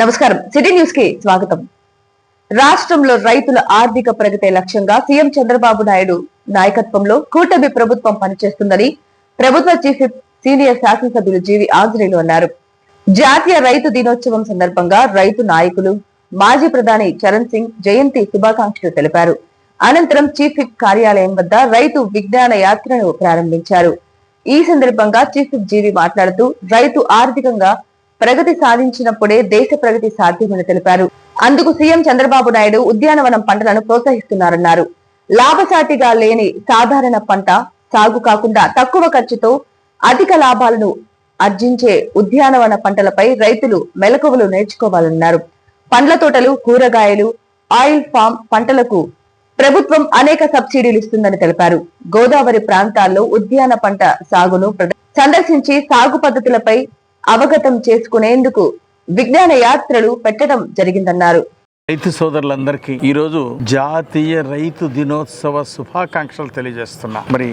నమస్కారం. సిటీ న్యూస్కి స్వాగతం. రాష్ట్రంలో రైతుల ఆర్థిక ప్రగతి లక్ష్యంగా సీఎం చంద్రబాబు నాయుడు నాయకత్వంలో కూటమి ప్రభుత్వం పనిచేస్తుందని ప్రభుత్వ చీఫ్ సీనియర్ శాసనసభ్యులు జీవి ఆంజనేయులు అన్నారు. జాతీయ రైతు దినోత్సవం సందర్భంగా రైతు నాయకులు మాజీ ప్రధాని చరణ్ సింగ్ జయంతి శుభాకాంక్షలు తెలిపారు. అనంతరం చీఫ్ విప్ కార్యాలయం వద్ద రైతు విజ్ఞాన యాత్రను ప్రారంభించారు. ఈ సందర్భంగా చీఫ్ విప్ జీవి మాట్లాడుతూ రైతు ఆర్థికంగా ప్రగతి సాధించినప్పుడే దేశ ప్రగతి సాధ్యమని తెలిపారు. అందుకు సీఎం చంద్రబాబు నాయుడు ఉద్యానవనం పంటలను ప్రోత్సహిస్తున్నారన్నారు. లాభసాటిగా లేని సాధారణ పంట సాగు కాకుండా తక్కువ ఖర్చుతో అధిక లాభాలను అర్జించే ఉద్యానవన పంటలపై రైతులు మెలకువలు నేర్చుకోవాలన్నారు. పండ్ల తోటలు కూరగాయలు ఆయిల్ ఫామ్ పంటలకు ప్రభుత్వం అనేక సబ్సిడీలు ఇస్తుందని తెలిపారు. గోదావరి ప్రాంతాల్లో ఉద్యాన పంట సాగును సందర్శించి సాగు పద్ధతులపై అవగతం చేసుకునేందుకు విజ్ఞాన యాత్రలు పెట్టడం జరిగిందన్నారు. రైతు సోదరులందరికీ ఈరోజు జాతీయ రైతు దినోత్సవ శుభాకాంక్షలు తెలియజేస్తున్నా. మరి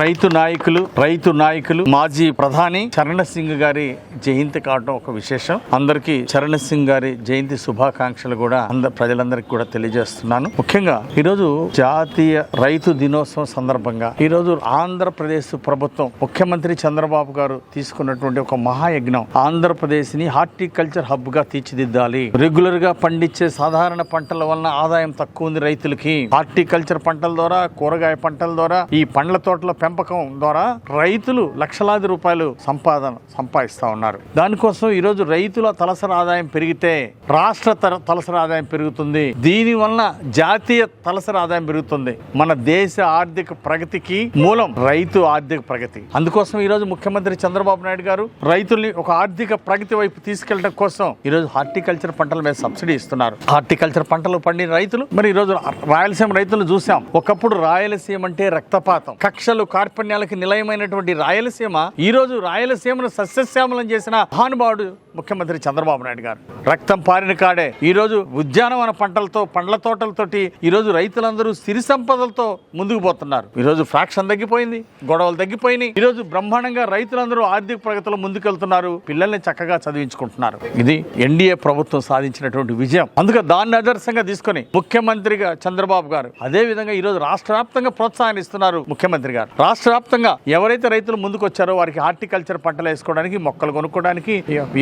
రైతు నాయకులు రైతు నాయకులు మాజీ ప్రధాని చరణ్ సింగ్ గారి జయంతి కావడం ఒక విశేషం. అందరికీ చరణ్ సింగ్ గారి జయంతి శుభాకాంక్షలు కూడా అందరు ప్రజలందరికీ కూడా తెలియజేస్తున్నాను. ముఖ్యంగా ఈరోజు జాతీయ రైతు దినోత్సవం సందర్భంగా ఈరోజు ఆంధ్రప్రదేశ్ ప్రభుత్వం ముఖ్యమంత్రి చంద్రబాబు గారు తీసుకున్నటువంటి ఒక మహాయజ్ఞం. ఆంధ్రప్రదేశ్ని హార్టికల్చర్ హబ్గా తీర్చిదిద్దాలి. రెగ్యులర్గా పండించే సాధారణ పంటల వలన ఆదాయం తక్కువ ఉంది రైతులకి. హార్టికల్చర్ పంటల ద్వారా కూరగాయ పంటల ద్వారా ఈ పండ్ల తోటల పెంపకం ద్వారా రైతులు లక్షలాది రూపాయలు సంపాదన సంపాదిస్తా ఉన్నారు. దానికోసం ఈరోజు రైతుల తలసరి ఆదాయం పెరిగితే రాష్ట్ర తర- తలసరి ఆదాయం పెరుగుతుంది. దీని వలన జాతీయ తలసరి ఆదాయం పెరుగుతుంది. మన దేశ ఆర్థిక ప్రగతికి మూలం రైతు ఆర్థిక ప్రగతి. అందుకోసం ఈరోజు ముఖ్యమంత్రి చంద్రబాబు నాయుడు గారు రైతుల్ని ఒక ఆర్థిక ప్రగతి వైపు తీసుకెళ్ళడం కోసం ఈరోజు హార్టికల్చర్ పంటల మీద సబ్సిడీ ఇస్తున్నారు. హార్టికల్చర్ పంటలు పండిన రైతులు మరి ఈరోజు రాయలసీమ రైతులు చూసాం. ఒకప్పుడు రాయలసీమ అంటే రక్తపాతం. కక్షలు కార్పణ్యాలకు నిలయమైనటువంటి రాయలసీమ ఈరోజు రాయలసీమను సస్యశ్యామలం చేసిన మహానుభావుడు ముఖ్యమంత్రి చంద్రబాబు నాయుడు గారు. రక్తం పారిన కాడే ఈరోజు ఉద్యానవన పంటలతో పండ్ల తోటలతోటి ఈరోజు రైతులందరూ సిరి సంపదలతో ముందుకు పోతున్నారు. ఈరోజు ఫ్రాక్షన్ తగ్గిపోయింది గొడవలు తగ్గిపోయినాయి. ఈ రోజు బ్రహ్మాండంగా రైతులందరూ ఆర్థిక ప్రగతిలో ముందుకెళ్తున్నారు. పిల్లల్ని చక్కగా చదివించుకుంటున్నారు. ఇది ఎన్డీఏ ప్రభుత్వం సాధించినటువంటి విజయం. అందుకే దాన్ని ఆదర్శంగా తీసుకొని ముఖ్యమంత్రిగా చంద్రబాబు గారు అదే విధంగా ఈరోజు రాష్ట్ర వ్యాప్తంగా ప్రోత్సాహం ఇస్తున్నారు ముఖ్యమంత్రి గారు. రాష్ట్ర వ్యాప్తంగా ఎవరైతే రైతులు ముందుకు వచ్చారో వారికి హార్టికల్చర్ పంటలు వేసుకోవడానికి మొక్కలు కొనుక్కోవడానికి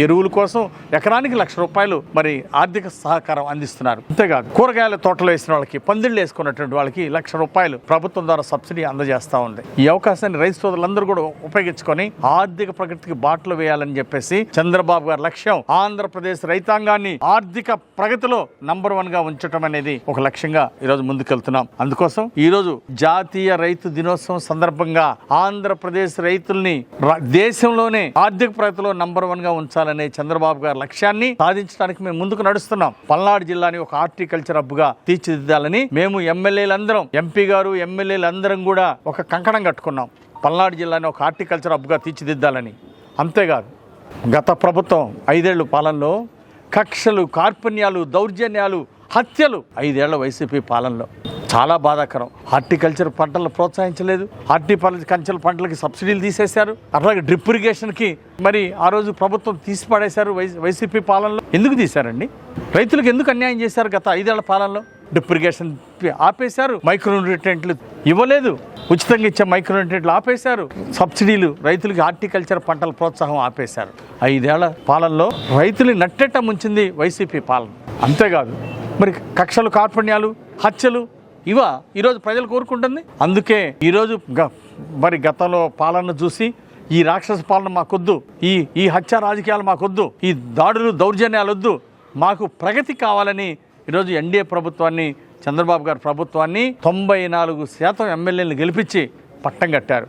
ఎరువు కోసం ఎకరానికి లక్ష రూపాయలు మరి ఆర్థిక సహకారం అందిస్తున్నారు. అంతేకాదు కూరగాయల తోటలు వేసిన వాళ్ళకి పందిళ్ళు వేసుకున్నటువంటి వాళ్ళకి లక్ష రూపాయలు ప్రభుత్వం ద్వారా సబ్సిడీ అందజేస్తా ఉంది. ఈ అవకాశాన్ని రైతు సోదరులందరూ కూడా ఉపయోగించుకొని ఆర్థిక ప్రగతికి బాటలు వేయాలని చెప్పేసి చంద్రబాబు గారి లక్ష్యం ఆంధ్రప్రదేశ్ రైతాంగాన్ని ఆర్థిక ప్రగతిలో నంబర్ వన్గా ఉంచడం అనేది ఒక లక్ష్యంగా ఈ రోజు ముందుకెళ్తున్నాం. అందుకోసం ఈ రోజు జాతీయ రైతు దినోత్సవం సందర్భంగా ఆంధ్రప్రదేశ్ రైతుల్ని దేశంలోనే ఆర్థిక ప్రగతిలో నంబర్ వన్గా ఉంచాలనే చంద్రబాబు గారి లక్ష్యాన్ని సాధించడానికి మేము ముందుకు నడుస్తున్నాం. పల్నాడు జిల్లాని ఒక హార్టికల్చర్ హబ్గా తీర్చిదిద్దాలని మేము ఎమ్మెల్యేలందరం ఎంపీ గారు ఎమ్మెల్యేలందరం కూడా ఒక కంకణం కట్టుకున్నాం. పల్నాడు జిల్లాని ఒక హార్టికల్చర్ హబ్గా తీర్చిదిద్దాలని. అంతేకాదు గత ప్రభుత్వం ఐదేళ్ళ పాలనలో కక్షలు కార్పణ్యాలు దౌర్జన్యాలు హత్యలు ఐదేళ్ళ వైసీపీ పాలనలో చాలా బాధాకరం. హార్టికల్చర్ పంటలు ప్రోత్సహించలేదు. హార్టికల్చర్ పంటలకి సబ్సిడీలు తీసేశారు. అట్లాగే డ్రిప్ ఇరిగేషన్కి మరి ఆ రోజు ప్రభుత్వం తీసి పడేశారు వై వైసీపీ పాలనలో. ఎందుకు తీశారండి? రైతులకు ఎందుకు అన్యాయం చేశారు గత ఐదేళ్ళ పాలనలో? డ్రిప్ ఇరిగేషన్ ఆపేశారు. మైక్రో న్యూట్రియంట్లు ఇవ్వలేదు. ఉచితంగా ఇచ్చే మైక్రో న్యూట్రియంట్లు ఆపేశారు. సబ్సిడీలు రైతులకి హార్టికల్చర్ పంటల ప్రోత్సాహం ఆపేశారు. ఐదేళ్ళ పాలనలో రైతులు నట్టెట్ట ముంచింది వైసీపీ పాలన. అంతేకాదు మరి కక్షలు కార్పణ్యాలు హత్యలు ఇవా ఈరోజు ప్రజలు కోరుకుంటుంది. అందుకే ఈరోజు గ- మరి గతంలో పాలన చూసి ఈ రాక్షస పాలన మాకొద్దు ఈ ఈ హత్య రాజకీయాలు మాకొద్దు ఈ దాడులు దౌర్జన్యాలు వద్దు మాకు ప్రగతి కావాలని ఈరోజు ఎన్డీఏ ప్రభుత్వాన్ని చంద్రబాబు గారి ప్రభుత్వాన్ని తొంభై నాలుగు శాతం ఎమ్మెల్యేలను గెలిపించి పట్టం కట్టారు.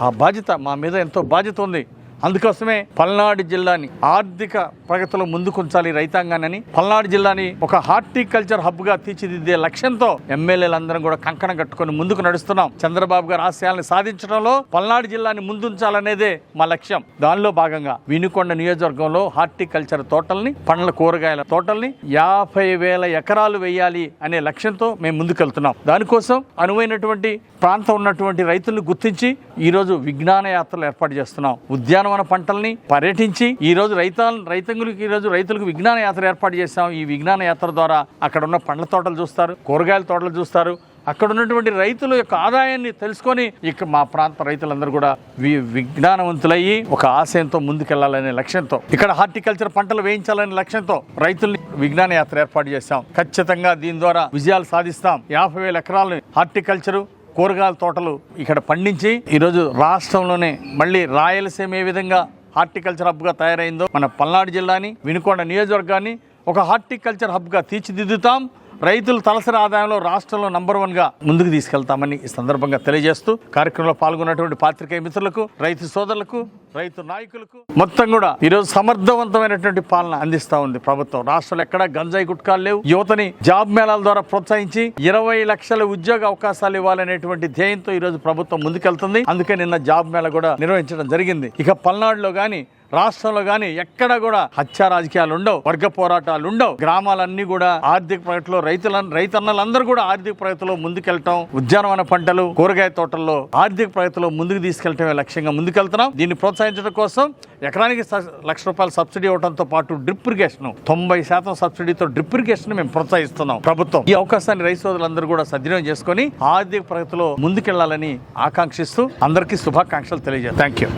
ఆ బాధ్యత మా మీద ఎంతో బాధ్యత ఉంది. అందుకోసమే పల్నాడు జిల్లాని ఆర్థిక ప్రగతిలో ముందుకుంచాలి రైతాంగాన్ని. పల్నాడు జిల్లాని ఒక హార్టికల్చర్ హబ్గా తీర్చిదిద్దే లక్ష్యంతో ఎమ్మెల్యేలందరం కూడా కంకణం కట్టుకొని ముందుకు నడుస్తున్నాం. చంద్రబాబు గారి ఆశయాలను సాధించడంలో పల్నాడు జిల్లాని ముందుంచాలనేదే మా లక్ష్యం. దానిలో భాగంగా వినుకొండ నియోజకవర్గంలో హార్టికల్చర్ తోటల్ని పండ్ల కూరగాయల తోటల్ని యాభై వేల ఎకరాలు వేయాలి అనే లక్ష్యంతో మేము ముందుకెళ్తున్నాం. దానికోసం అనువైనటువంటి ప్రాంతం ఉన్నటువంటి రైతులను గుర్తించి ఈరోజు విజ్ఞాన యాత్రలు ఏర్పాటు చేస్తున్నాం. ఉద్యాన మన పంటల్ని పర్యటించి ఈ రోజు రైత రైతంగులకి ఈ రోజు రైతులకు విజ్ఞాన యాత్ర ఏర్పాటు చేశాం. ఈ విజ్ఞాన యాత్ర ద్వారా అక్కడ ఉన్న పండ్ల తోటలు చూస్తారు కూరగాయల తోటలు చూస్తారు. అక్కడ ఉన్నటువంటి రైతుల యొక్క ఆదాయాన్ని తెలుసుకొని ఇక మా ప్రాంత రైతులందరూ కూడా వి- విజ్ఞానవంతులయ్యి ఒక ఆశయంతో ముందుకెళ్ళాలనే లక్ష్యంతో ఇక్కడ హార్టికల్చర్ పంటలు వేయించాలనే లక్ష్యంతో రైతుల్ని విజ్ఞాన యాత్ర ఏర్పాటు చేశాం. ఖచ్చితంగా దీని ద్వారా విజయాలు సాధిస్తాం. యాభై వేల ఎకరాలను హార్టికల్చరు కూరగాయల తోటలు ఇక్కడ పండించి ఈరోజు రాష్ట్రంలోనే మళ్ళీ రాయలసీమ ఏ విధంగా హార్టికల్చర్ హబ్గా తయారైందో మన పల్నాడు జిల్లాని వినుకొండ నియోజకవర్గాన్ని ఒక హార్టికల్చర్ హబ్గా తీర్చిదిద్దుతాం. రైతులు తలసరి ఆదాయంలో రాష్ట్రంలో నంబర్ వన్గా ముందుకు తీసుకెళ్తామని ఈ సందర్భంగా తెలియజేస్తూ కార్యక్రమంలో పాల్గొన్నటువంటి పాత్రికేయ మిత్రులకు రైతు సోదరులకు రైతు నాయకులకు మొత్తం కూడా ఈరోజు సమర్థవంతమైనటువంటి పాలన అందిస్తా ఉంది ప్రభుత్వం. రాష్ట్రంలో ఎక్కడ గంజాయి గుట్కాలు లేవు. యువతని జాబ్ మేళాల ద్వారా ప్రోత్సహించి ఇరవై లక్షల ఉద్యోగ అవకాశాలు ఇవ్వాలనేటువంటి ధ్యేయంతో ఈరోజు ప్రభుత్వం ముందుకెళ్తుంది. అందుకే నిన్న జాబ్ మేళ కూడా నిర్వహించడం జరిగింది. ఇక పల్నాడులో కానీ రాష్ట్రంలో కానీ ఎక్కడ కూడా హత్య రాజకీయాలు ఉండవు. వర్గ పోరాటాలు ఉండవు. గ్రామాలన్నీ కూడా ఆర్థిక ప్రగతిలో రైతుల రైతన్నలందరూ కూడా ఆర్థిక ప్రగతిలో ముందుకెళ్ళటం ఉద్యానవన పంటలు కూరగాయ తోటల్లో ఆర్థిక ప్రగతిలో ముందుకు తీసుకెళ్ళటమే లక్ష్యంగా ముందుకెళ్తున్నాం. దీన్ని ప్రోత్సహించడం కోసం ఎకరానికి స- లక్ష రూపాయల సబ్సిడీ ఇవ్వడంతో పాటు డ్రిప్ ఇరిగేషన్ తొంభై శాతం సబ్సిడీతో డ్రిప్ ఇరిగేషన్ మేము ప్రోత్సహిస్తున్నాం ప్రభుత్వం. ఈ అవకాశాన్ని రైతు సోదరులందరూ కూడా సద్వినియోగం చేసుకొని ఆర్థిక ప్రగతిలో ముందుకెళ్ళాలని ఆకాంక్షిస్తూ అందరికీ శుభాకాంక్షలు తెలియజేస్తాం. థ్యాంక్ యూ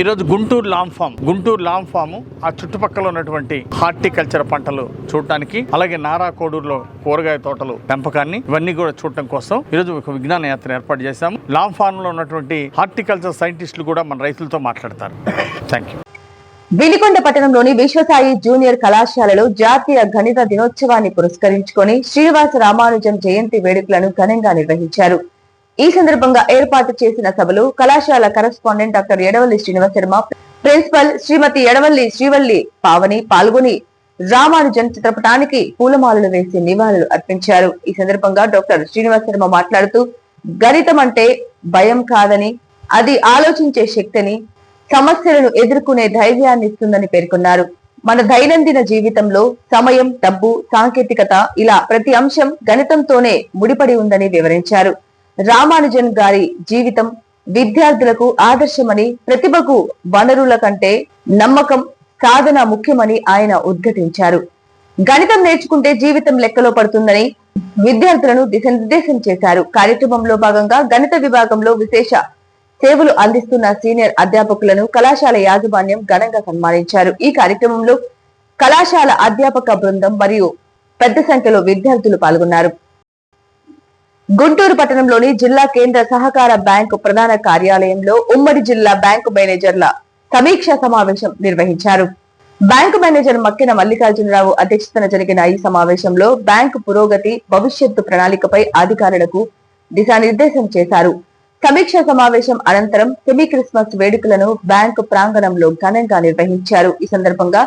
ఈరోజు Guntur long farm Guntur long farm ఆ చుట్టుపక్కల ఉన్నటువంటి హార్టికల్చర్ పంటలు చూడటానికి అలాగే నారా కోడూరులో కూరగాయ తోటలు పెంపకాన్ని ఇవన్నీ కూడా చూడటం కోసం ఈరోజు ఒక విజ్ఞాన యాత్ర ఏర్పాటు చేశాము. లాంగ్ ఫామ్లో ఉన్నటువంటి హార్టికల్చర్ సైంటిస్టులు కూడా మన రైతులతో మాట్లాడతారు. థ్యాంక్ యూ వినికొండ పట్టణంలోని విశ్వసాయి జూనియర్ కళాశాలలో జాతీయ గణిత దినోత్సవాన్ని పురస్కరించుకొని శ్రీనివాస రామానుజం జయంతి వేడుకలను ఘనంగా నిర్వహించారు. ఈ సందర్భంగా ఏర్పాటు చేసిన సభలో కళాశాల correspondent doctor Edavalli Srinivasa Sharma principal Srimati Edavalli Srivalli Pavani పాల్గొని రామానుజన్ చిత్రపటానికి పూలమాలలు వేసి నివాళులు అర్పించారు. ఈ సందర్భంగా డాక్టర్ శ్రీనివాస శర్మ మాట్లాడుతూ గణితం అంటే భయం కాదని అది ఆలోచించే శక్తిని సమస్యలను ఎదుర్కొనే ధైర్యాన్ని ఇస్తుందని పేర్కొన్నారు. మన దైనందిన జీవితంలో సమయం డబ్బు సాంకేతికత ఇలా ప్రతి అంశం గణితంతోనే ముడిపడి ఉందని వివరించారు. రామానుజన్ గారి జీవితం విద్యార్థులకు ఆదర్శమని ప్రతిభకు వనరుల కంటే నమ్మకం సాధన ముఖ్యమని ఆయన ఉద్ఘాటించారు. గణితం నేర్చుకుంటే జీవితం లెక్కలో పడుతుందని విద్యార్థులను దిశనిర్దేశం చేశారు. కార్యక్రమంలో భాగంగా గణిత విభాగంలో విశేష సేవలు అందిస్తున్న సీనియర్ అధ్యాపకులను కళాశాల యాజమాన్యం ఘనంగా సన్మానించారు. ఈ కార్యక్రమంలో కళాశాల అధ్యాపక బృందం మరియు పెద్ద సంఖ్యలో విద్యార్థులు పాల్గొన్నారు. గుంటూరు పట్టణంలోని జిల్లా కేంద్ర సహకార బ్యాంకు ప్రధాన కార్యాలయంలో ఉమ్మడి జిల్లా బ్యాంకు మేనేజర్ల సమీక్షా సమావేశం నిర్వహించారు. బ్యాంకు మేనేజర్ మక్కిన మల్లికార్జునరావు అధ్యక్షతన జరిగిన ఈ సమావేశంలో బ్యాంకు పురోగతి భవిష్యత్తు ప్రణాళికపై అధికారులకు దిశానిర్దేశం చేశారు. సమీక్ష సమావేశం అనంతరం సెమీ క్రిస్మస్ వేడుకలను బ్యాంకు ప్రాంగణంలో ఘనంగా నిర్వహించారు. ఈ సందర్భంగా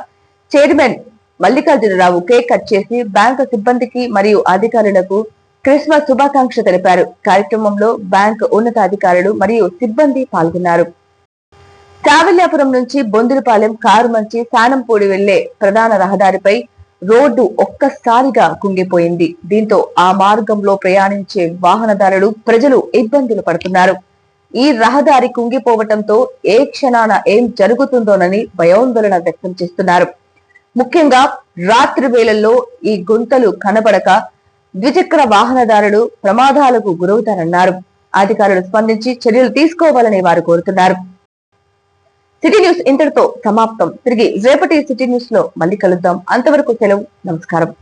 చైర్మన్ మల్లికార్జునరావు కేక్ కట్ చేసి బ్యాంకు సిబ్బందికి మరియు అధికారులకు క్రిస్మస్ శుభాకాంక్ష తెలిపారు. కార్యక్రమంలో బ్యాంకు ఉన్నతాధికారులు మరియు సిబ్బంది పాల్గొన్నారు. కావల్యాపురం నుంచి బొందులపాలెం కారు మంచి సానంపూడి వెళ్ళే ప్రధాన రహదారిపై రోడ్డు ఒక్కసారిగా కుంగిపోయింది. దీంతో ఆ మార్గంలో ప్రయాణించే వాహనదారులు ప్రజలు ఇబ్బందులు పడుతున్నారు. ఈ రహదారి కుంగిపోవటంతో ఏ క్షణాన ఏం జరుగుతుందోనని భయోందోళన వ్యక్తం చేస్తున్నారు. ముఖ్యంగా రాత్రి వేళల్లో ఈ గుంతలు కనబడక ద్విచక్ర వాహనదారులు ప్రమాదాలకు గురవుతారన్నారు. అధికారులు స్పందించి చర్యలు తీసుకోవాలని వారు కోరుతున్నారు. సిటీ న్యూస్ ఇంతటితో సమాప్తం. తిరిగి రేపటి సిటీ న్యూస్లో మళ్ళీ కలుద్దాం. అంతవరకు సెలవు. నమస్కారం.